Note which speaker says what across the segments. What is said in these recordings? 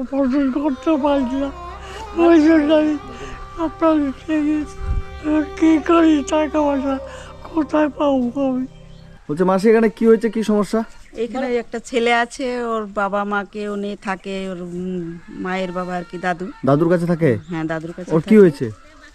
Speaker 1: Operation করতে পারছি না। ওই জন্য আমি আপনার কি কী করি টাকা পয়সা কোথায় পাবো আমি?
Speaker 2: বলছে মাসি এখানে কি হয়েছে? কি সমস্যা?
Speaker 3: এখানে একটা ছেলে আছে ওর বাবা মাকে উনি থাকে ওর মায়ের বাবা আর কি দাদু।
Speaker 2: দাদুর কাছে থাকে?
Speaker 3: হ্যাঁ দাদুর কাছে
Speaker 2: ওর কি হয়েছে?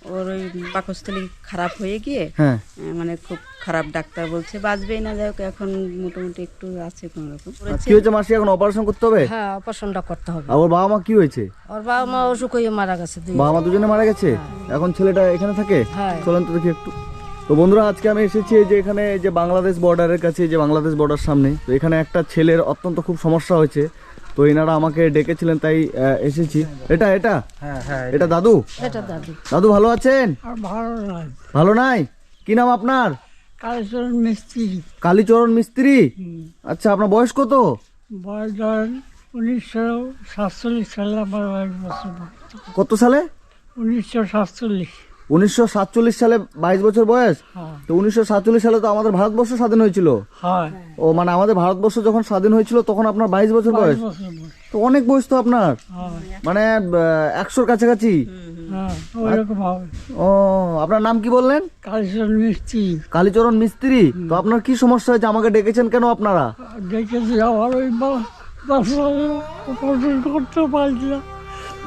Speaker 3: ওর ওই পাকস্থলী খারাপ হয়ে গিয়ে
Speaker 2: হ্যাঁ।
Speaker 3: মানে খুব খারাপ ডাক্তার বলছে বাঁচবেই না যাই হোক এখন মোটামুটি একটু আছে কোনো রকম।
Speaker 2: কি হয়েছে মাসি এখন অপারেশন করতে হবে?
Speaker 4: হ্যাঁ অপারেশনটা করতে হবে।
Speaker 2: আর ওর বাবা মা কি হয়েছে?
Speaker 4: ওর বাবা মা অসুখ হয়ে মারা গেছে
Speaker 2: বাবা মা দুজনে মারা গেছে? এখন ছেলেটা এখানে থাকে?
Speaker 4: হ্যাঁ।
Speaker 2: চলেন তো দেখি একটু। তো বন্ধুরা আজকে আমি এসেছি যে এখানে যে বাংলাদেশ বর্ডারের কাছে যে বাংলাদেশ বর্ডার সামনে। তো এখানে একটা ছেলের অত্যন্ত খুব সমস্যা হয়েছে। তো এনারা আমাকে ডেকেছিলেন তাই এসেছি। এটা এটা? এটা। দাদু?
Speaker 4: এটা দাদু।
Speaker 2: দাদু ভালো আছেন?
Speaker 1: আর ভালো
Speaker 2: নাই। কি নাম আপনার?
Speaker 1: কালীচরণ মিস্ত্রি।
Speaker 2: কালীচরণ মিস্ত্রি? আচ্ছা আপনার বয়স কত?
Speaker 1: বয়স ধরেন উনিশশো সাতচল্লিশ সালে আমার বয়স।
Speaker 2: কত সালে?
Speaker 1: উনিশশো সাতচল্লিশ।
Speaker 2: উনিশশো সাতচল্লিশ সালে বাইশ বছর বয়স?
Speaker 1: হ্যাঁ।
Speaker 2: তো উনিশশো সাতচল্লিশ সালে তো আমাদের ভারতবর্ষ স্বাধীন হয়েছিল। ও মানে আমাদের ভারতবর্ষ যখন স্বাধীন হয়েছিল তখন আপনার বাইশ বছর বয়স। তো অনেক বয়স তো আপনার। মানে একশোর কাছাকাছি।
Speaker 1: হ্যাঁ
Speaker 2: ও আপনার নাম কি বললেন?
Speaker 1: কালেশ্বর মিস্ত্রি।
Speaker 2: কালীচরণ মিস্ত্রি? তো আপনার কি সমস্যা হয়েছে? আমাকে ডেকেছেন কেন আপনারা?
Speaker 1: আমার ওই করতে পারছি না।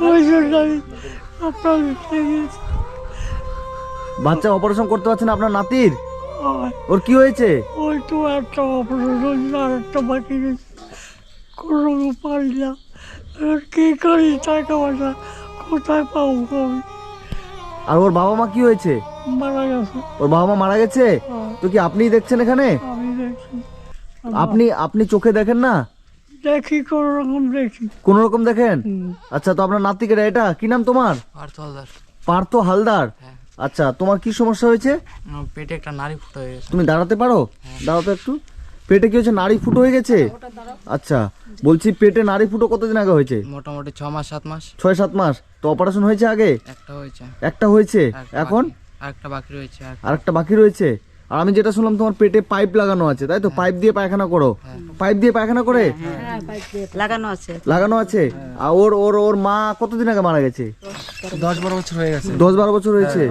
Speaker 1: ওই জন্য আপনার।
Speaker 2: বাচ্চা অপারেশন করতে পারছেন আপনার নাতির? ওর কি হয়েছে?
Speaker 1: ওই তো একটা অপারেশন আর একটা বাকি কোনো পারি না। কী করি টাকা পয়সা কোথায় পাবো আমি?
Speaker 2: আর ওর বাবা মা কি হয়েছে?
Speaker 1: মারা গেছে।
Speaker 2: ওর বাবা মা মারা গেছে?
Speaker 1: হ্যাঁ,
Speaker 2: তো কি আপনিই দেখছেন এখানে? আপনি আপনি চোখে দেখেন না?
Speaker 1: দেখি কোন রকম দেখি।
Speaker 2: কোন রকম দেখেন? আচ্ছা তো আপনার নাতিকে এটা কি নাম তোমার?
Speaker 5: পার্থ হালদার।
Speaker 2: পার্থ হালদার।
Speaker 5: হ্যাঁ।
Speaker 2: আচ্ছা তোমার কি সমস্যা হয়েছে?
Speaker 5: পেটে একটা নারী ফুটো হয়ে গেছে।
Speaker 2: তুমি দাঁড়াতে পারো? দাঁড়াতে একটু। পেটে কি হয়েছে? নাড়ি ফুটো হয়ে গেছে? আচ্ছা বলছি পেটে নাড়ি ফুটো কতদিন আগে হয়েছে?
Speaker 5: মোটামুটি ছ মাস সাত মাস।
Speaker 2: ছয় সাত মাস। তো অপারেশন হয়েছে আগে?
Speaker 5: একটা হয়েছে।
Speaker 2: একটা হয়েছে? এখন?
Speaker 5: আরেকটা বাকি রয়েছে আর
Speaker 2: আর বাকি রয়েছে? আর আমি যেটা শুনলাম তোমার পেটে পাইপ লাগানো আছে তাই তো? পাইপ দিয়ে পায়খানা করো। পাইপ দিয়ে পায়খানা করে?
Speaker 3: লাগানো আছে।
Speaker 2: লাগানো আছে? আর ওর ওর ওর মা কতদিন আগে মারা গেছে?
Speaker 5: দশ বারো বছর হয়ে গেছে।
Speaker 2: দশ বারো বছর হয়েছে?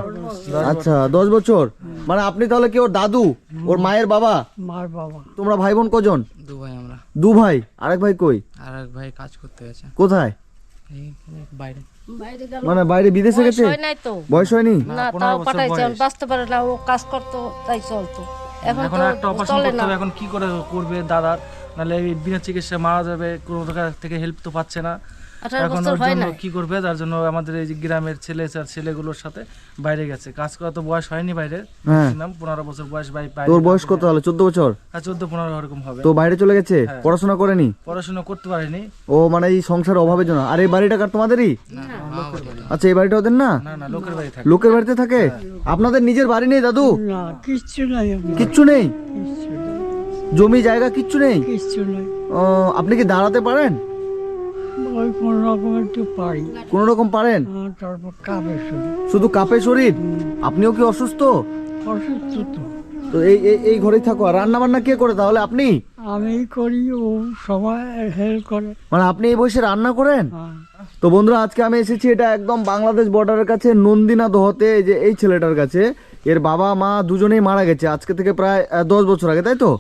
Speaker 2: আচ্ছা দশ বছর? মানে আপনি তাহলে কি ওর দাদু? ওর মায়ের বাবা?
Speaker 1: মার বাবা।
Speaker 2: তোমরা ভাই বোন কজন?
Speaker 5: দু ভাই আমরা।
Speaker 2: দু ভাই আরেক ভাই কই?
Speaker 5: আর এক ভাই কাজ করতে গেছে।
Speaker 2: কোথায়?
Speaker 5: এই বাইরে।
Speaker 4: বাইরে গেল।
Speaker 2: মানে বাইরে বিদেশে গেছে?
Speaker 4: নাই তো।
Speaker 2: বয়স হয়নি?
Speaker 4: না তাও পাঠাইছে। বাঁচতে পারে না ও কাজ করতো তাই চলতো। এখন
Speaker 6: এখন একটা অপারেশন করতে হবে এখন কি করে করবে দাদার? নাহলে বিনা চিকিৎসা মারা যাবে কোনো টাকা থেকে হেল্প তো পাচ্ছে না। এখন ওর জন্য কি করবে? তার জন্য আমাদের এই গ্রামের ছেলে আর ছেলেগুলোর সাথে বাইরে গেছে। কাজ করা তো বয়স হয়নি বাইরে।
Speaker 2: হ্যাঁ।
Speaker 6: ম্যাক্সিমাম পনেরো বছর বয়স বাই
Speaker 2: তোর বয়স কত হলো চোদ্দ বছর?
Speaker 6: হ্যাঁ চোদ্দ পনেরো এরকম হবে।
Speaker 2: তো বাইরে চলে গেছে?
Speaker 6: হ্যাঁ।
Speaker 2: পড়াশোনা করেনি?
Speaker 6: পড়াশোনা করতে পারেনি।
Speaker 2: ও মানে এই সংসারের অভাবের জন্য। আর এই বাড়িটা কার তোমাদেরই? আচ্ছা এই বাড়িটা ওদের না?
Speaker 6: না না লোকের বাড়ি থাকে।
Speaker 2: লোকের বাড়িতে থাকে? আপনাদের নিজের বাড়ি নেই দাদু?
Speaker 1: কিচ্ছু নাই
Speaker 2: নেই?
Speaker 1: কিচ্ছু নেই।
Speaker 2: জমি জায়গা কিচ্ছু নেই?
Speaker 1: কিচ্ছু নেই।
Speaker 2: ও, আপনি কি দাঁড়াতে পারেন?
Speaker 1: ওই কোনো রকম একটু পারি।
Speaker 2: কোন রকম পারেন?
Speaker 1: আর তারপর কাপে শুনি
Speaker 2: শুধু কাপে শরীর? আপনিও কি অসুস্থ?
Speaker 1: অসুস্থ তো।
Speaker 2: তো এই এই- এই ঘরেই থাকো। আর রান্না বান্না কে করে তাহলে? আপনি?
Speaker 1: আমি করি ও সবাই হেল্প করে।
Speaker 2: মানে আপনি এই বয়সে রান্না করেন?
Speaker 1: হ্যাঁ।
Speaker 2: তো বন্ধুরা আজকে আমি এসেছি এটা একদম বাংলাদেশ বর্ডারের কাছে নন্দিনা দোহতে এই যে এই ছেলেটার কাছে। এর বাবা মা দুজনেই মারা গেছে আজকে থেকে প্রায় আহ, দশ বছর আগে তাই তো?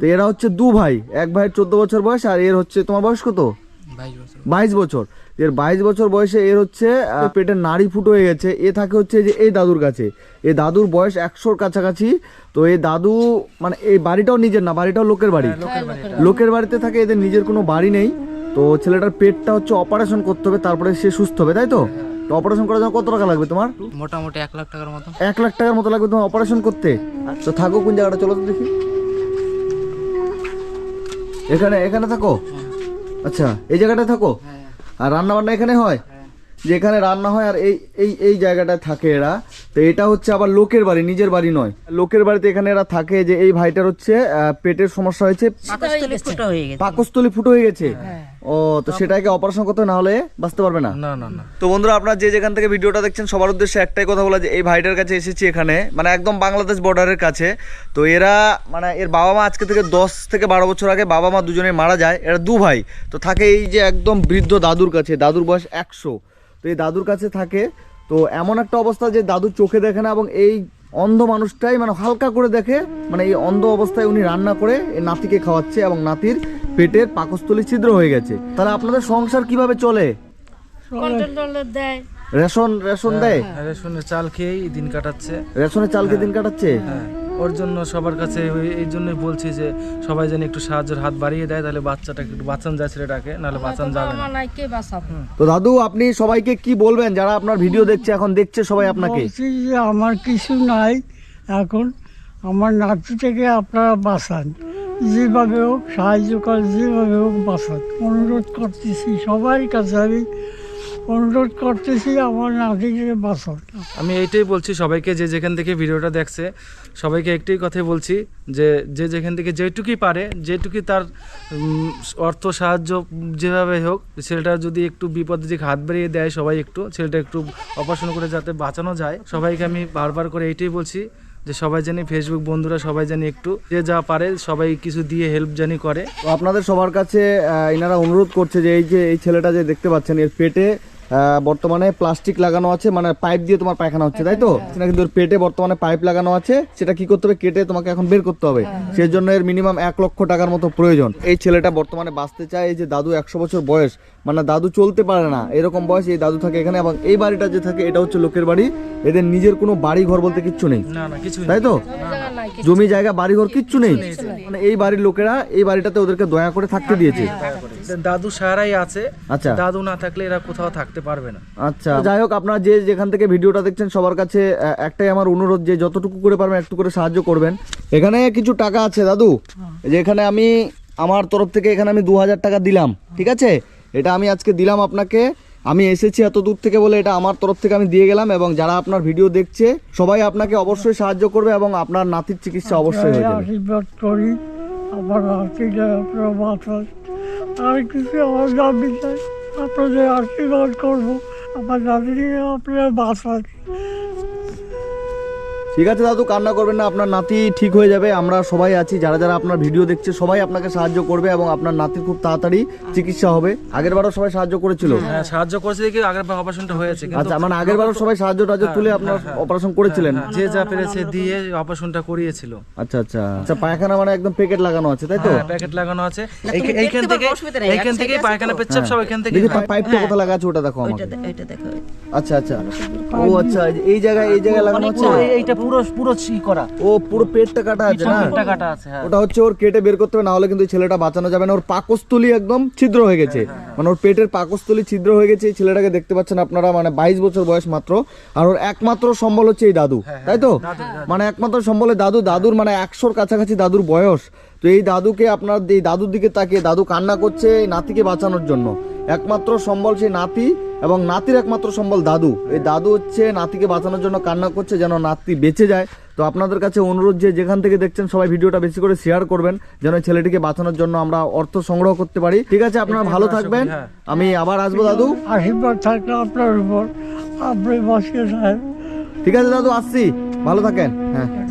Speaker 2: তো এরা হচ্ছে দু ভাই এক ভাইয়ের চোদ্দ বছর বয়স আর এর হচ্ছে তোমার বয়স কত?
Speaker 5: বাইশ বছর।
Speaker 2: এর বাইশ বছর বয়সে এর হচ্ছে পেটের নাড়ি ফুটো হয়ে গেছে। এ থাকে হচ্ছে যে এই দাদুর কাছে। এই দাদুর বয়স একশোর কাছাকাছি। তো এই দাদু মানে এই বাড়িটাও নিজের না বাড়িটাও লোকের বাড়ি। লোকের বাড়িতে থাকে এদের নিজের কোনো বাড়ি নেই। তো ছেলেটার পেটটা হচ্ছে অপারেশন করতে হবে তারপরে সে সুস্থ হবে তাই তো? তো অপারেশন করার জন্য কত টাকা লাগবে তোমার?
Speaker 5: মোটামুটি এক লাখ টাকার মতো।
Speaker 2: এক লাখ টাকার মতো লাগবে তোমার অপারেশন করতে। তো থাকো কোন জায়গাটা চলো তো দেখি। এখানে এখানে থাকো। আচ্ছা এই জায়গাটা থাকো।
Speaker 5: হ্যাঁ।
Speaker 2: আর রান্না বান্না এখানে হয়। যে এখানে রান্না হয় আর এই এই এই জায়গাটায় থাকে এরা। তো এটা হচ্ছে আবার লোকের বাড়ি নিজের বাড়ি নয়। লোকের বাড়িতে এখানে এরা থাকে যে এই ভাইটার হচ্ছে পেটের সমস্যা হয়েছে।
Speaker 3: পাকস্থলী ফুটো হয়ে গেছে।
Speaker 2: ফুটো হয়ে গেছে। ও তো সেটাকে অপারেশন করতে না হলে বাঁচতে পারবে না?
Speaker 6: না না না।
Speaker 2: তো বন্ধুরা আপনারা যে যেখান থেকে ভিডিওটা দেখছেন সবার উদ্দেশ্যে একটাই কথা বলা যে এই ভাইটার কাছে এসেছি এখানে। মানে একদম বাংলাদেশ বর্ডারের কাছে। তো এরা মানে এর বাবা মা আজকে থেকে দশ থেকে বারো বছর আগে বাবা মা দুজনে মারা যায়। এরা দু ভাই। তো থাকে এই যে একদম বৃদ্ধ দাদুর কাছে। দাদুর বয়স একশো। এই দাদুর কাছে থাকে। তো এমন একটা অবস্থা যে দাদু চোখে দেখে না এবং এই অন্ধ মানুষটাই মানে হালকা করে দেখে মানে এই অন্ধ অবস্থায় উনি রান্না করে এই নাতিকে খাওয়াচ্ছে এবং নাতির পেটের পাকস্থলী ছিদ্র হয়ে গেছে। তাহলে আপনাদের সংসার কীভাবে চলে? রেশন রেশন দেয়?
Speaker 6: রেশনের চাল খেয়েই দিন কাটাচ্ছে।
Speaker 2: রেশনের খেয়ে দিন কাটাচ্ছে?
Speaker 6: হ্যাঁ। ওর জন্য সবার কাছে ওই- এই জন্যই বলছি যে সবাই যেন একটু সাহায্যের হাত বাড়িয়ে দেয় তাহলে বাচ্চাটাকে একটু বাঁচান যায় ছেলেটাকে নাহলে বাঁচান যাবে না।
Speaker 4: আমার নাই কে বাঁচাবে?
Speaker 2: তো দাদু আপনি সবাইকে কি বলবেন? যারা আপনার ভিডিও দেখছে এখন দেখছে সবাই আপনাকে।
Speaker 1: আমার কিছু নাই এখন আমার নাতি থেকে আপনারা বাঁচান। যেভাবে হোক সাহায্য করে যেভাবে হোক বাঁচান। অনুরোধ করতেছি সবার কাছে আমি অনুরোধ করতেছি আমার নাতিকে বাঁচান।
Speaker 6: আমি এইটাই বলছি সবাইকে যে যেখান থেকে ভিডিওটা দেখছে সবাইকে একটাই কথাই বলছি যে যে যেখান থেকে যেটুকুই পারে যেটুকুই তার অর্থ সাহায্য যেভাবে হোক ছেলেটা যদি একটু বিপদে দিকে হাত বাড়িয়ে দেয় সবাই একটু ছেলেটা একটু অপারেশন করে যাতে বাঁচানো যায় সবাইকে আমি বারবার করে এইটাই বলছি যে সবাই জানি ফেসবুক বন্ধুরা সবাই জানি একটু যে যা পারে সবাই কিছু দিয়ে হেল্প জানি করে।
Speaker 2: তো আপনাদের সবার কাছে এনারা অনুরোধ করছে যে এই যে এই ছেলেটা যে দেখতে পাচ্ছেন এর পেটে বর্তমানে প্লাস্টিক লাগানো আছে মানে পাইপ দিয়ে তোমার পায়খানা হচ্ছে তাই তো? সেটা কিন্তু পেটে বর্তমানে পাইপ লাগানো আছে সেটা কি করতে হবে? কেটে তোমাকে এখন বের করতে হবে। সেই জন্য এর মিনিমাম এক লক্ষ টাকার মতো প্রয়োজন। এই ছেলেটা বর্তমানে বাঁচতে চায় এই যে দাদু একশো বছর বয়স মানে দাদু চলতে পারে না এরকম বয়স এই দাদু থাকে এখানে এবং এই বাড়িটা যে থাকে এটা হচ্ছে লোকের বাড়ি এদের নিজের কোনো বাড়ি ঘর বলতে কিচ্ছু নেই। তাই তো? জমি জায়গা বাড়িঘর কিচ্ছু নেই। মানে এই বাড়ির লোকেরা এই বাড়িটাতে ওদেরকে দয়া করে থাকতে দিয়েছে।
Speaker 6: দাদু সারাই আছে।
Speaker 2: আচ্ছা।
Speaker 6: দাদু না থাকলে এরা কোথাও থাকতে পারবে না।
Speaker 2: আচ্ছা যাই হোক আপনারা যে যেখান থেকে ভিডিওটা দেখছেন সবার কাছে একটাই আমার অনুরোধ যে যতটুকু করে পারবেন একটু করে সাহায্য করবেন। এখানে কিছু টাকা আছে দাদু। এই যে এখানে আমি আমার তরফ থেকে এখানে আমি দু হাজার টাকা দিলাম ঠিক আছে? এটা আমি আজকে দিলাম আপনাকে। আমি এসেছি এত দূর থেকে বলে এটা আমার তরফ থেকে আমি দিয়ে গেলাম এবং যারা আপনার ভিডিও দেখছে সবাই আপনাকে অবশ্যই সাহায্য করবে এবং আপনার নাতির চিকিৎসা অবশ্যই হয়ে যাবে।
Speaker 1: আশীর্বাদ করি আমার আর কিছু আমার দাবি চাই আপনাদের আশীর্বাদ করব। আমার নাতিকে আপনারা বাঁচান
Speaker 2: ঠিক আছে দাদু কান্না করবেন না আপনার নাতি ঠিক হয়ে যাবে আমরা সবাই আছি যারা যারা আপনার ভিডিও দেখছে সবাই আপনাকে সাহায্য করবে এবং আপনার নাতির খুব তাড়াতাড়ি চিকিৎসা হবে। আগের বারও সবাই সাহায্য করেছিল?
Speaker 6: হ্যাঁ সাহায্য করেছে দেখি আগের অপারেশনটা হয়েছে কিন্তু
Speaker 2: আচ্ছা মানে আগের বারও সবাই সাহায্য টাহায্য তুলে আপনার অপারেশন করেছিলেন?
Speaker 6: হ্যাঁ, যে যা পেরেছে দিয়ে অপারেশনটা করিয়েছিল।
Speaker 2: আচ্ছা আচ্ছা আচ্ছা পায়খানা মানে একদম প্যাকেট লাগানো আছে তাই তো?
Speaker 6: হ্যাঁ প্যাকেট লাগানো আছে। এই- এইখান থেকে এইখান থেকে পায়খানা। পেচ্ছাপ সব এখান থেকে
Speaker 2: দেখি পাইপটা কোথায় লাগা আছে ওটা আমাকে।
Speaker 3: দেখো।
Speaker 2: আচ্ছা আচ্ছা। ও আচ্ছা এই জায়গায় এই জায়গায় লাগানো আছে
Speaker 6: এইটা পুরো পুরো ছি করা।
Speaker 2: ও পুরো পেটটা কাটা আছে না?
Speaker 6: পেটটা কাটা আছে হ্যাঁ।
Speaker 2: ওটা হচ্ছে ওর কেটে বের করতে হবে না হলে কিন্তু ছেলেটা বাঁচানো যাবে না। ওর পাকস্থলী একদম ছিদ্র হয়ে গেছে। মানে ওর পেটের পাকস্থলী ছিদ্র হয়ে গেছে। এই ছেলেটাকে দেখতে পাচ্ছেন আপনারা মানে বাইশ বছর বয়স মাত্র। আর ওর একমাত্র সম্বল হচ্ছে এই দাদু তাই তো? মানে একমাত্র সম্বলে দাদু দাদুর মানে একশোর কাছাকাছি দাদুর বয়স। তো এই দাদুকে আপনার এই দাদুর দিকে তাকিয়ে দাদু কান্না করছে এই নাতিকে বাঁচানোর জন্য। একমাত্র সম্বল সেই নাতি এবং নাতির একমাত্র সম্বল দাদু। এই দাদু হচ্ছে নাতিকে বাঁচানোর জন্য কান্না করছে যেন নাতি বেঁচে যায়। তো আপনাদের কাছে অনুরোধ যে যেখান থেকে দেখছেন সবাই ভিডিওটা বেশি করে শেয়ার করবেন যেন এই ছেলেটিকে বাঁচানোর জন্য আমরা অর্থ সংগ্রহ করতে পারি। ঠিক আছে আপনারা ভালো থাকবেন।
Speaker 6: হ্যাঁ।
Speaker 2: আমি আবার আসব দাদু।
Speaker 1: আশীর্বাদ থাকলে আপনার উপর। আপনি
Speaker 2: ঠিক আছে দাদু আসছি। ভালো থাকেন। হ্যাঁ।